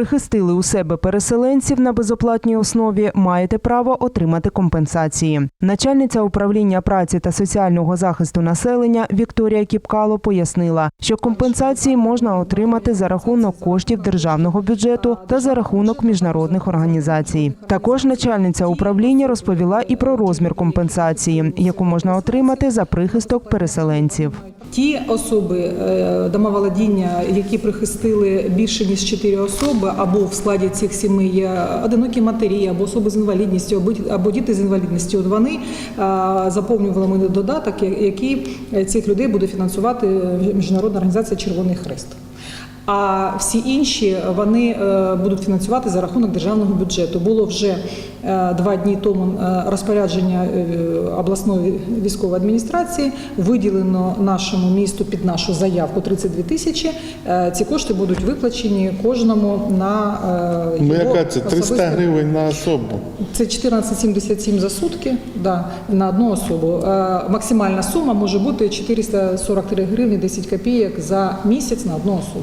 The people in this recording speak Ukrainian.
прихистили у себе переселенців на безоплатній основі, маєте право отримати компенсації. Начальниця управління праці та соціального захисту населення Вікторія Кіпкало пояснила, що компенсації можна отримати за рахунок коштів державного бюджету та за рахунок міжнародних організацій. Також начальниця управління розповіла і про розмір компенсації, яку можна отримати за прихисток переселенців. Ті особи е, домоволодіння, які прихистили більше ніж 4 особи, або в складі цих сімей є одинокі матері, або особи з інвалідністю, або, або діти з інвалідністю, от вони е, заповнювали ми додаток, який е, цих людей буде фінансувати Міжнародна організація Червоний Хрест. А всі інші вони е, будуть фінансувати за рахунок державного бюджету. Було вже е, два дні тому е, розпорядження е, обласної військової адміністрації. Виділено нашому місту під нашу заявку 32 тисячі. Е, Ці кошти будуть виплачені кожному на е, Ну яка це 300 особисте- гривень на особу? це 14,77 за сутки да, на одну особу. Е, Максимальна сума може бути 443 гривні 10 копійок за місяць на одну особу.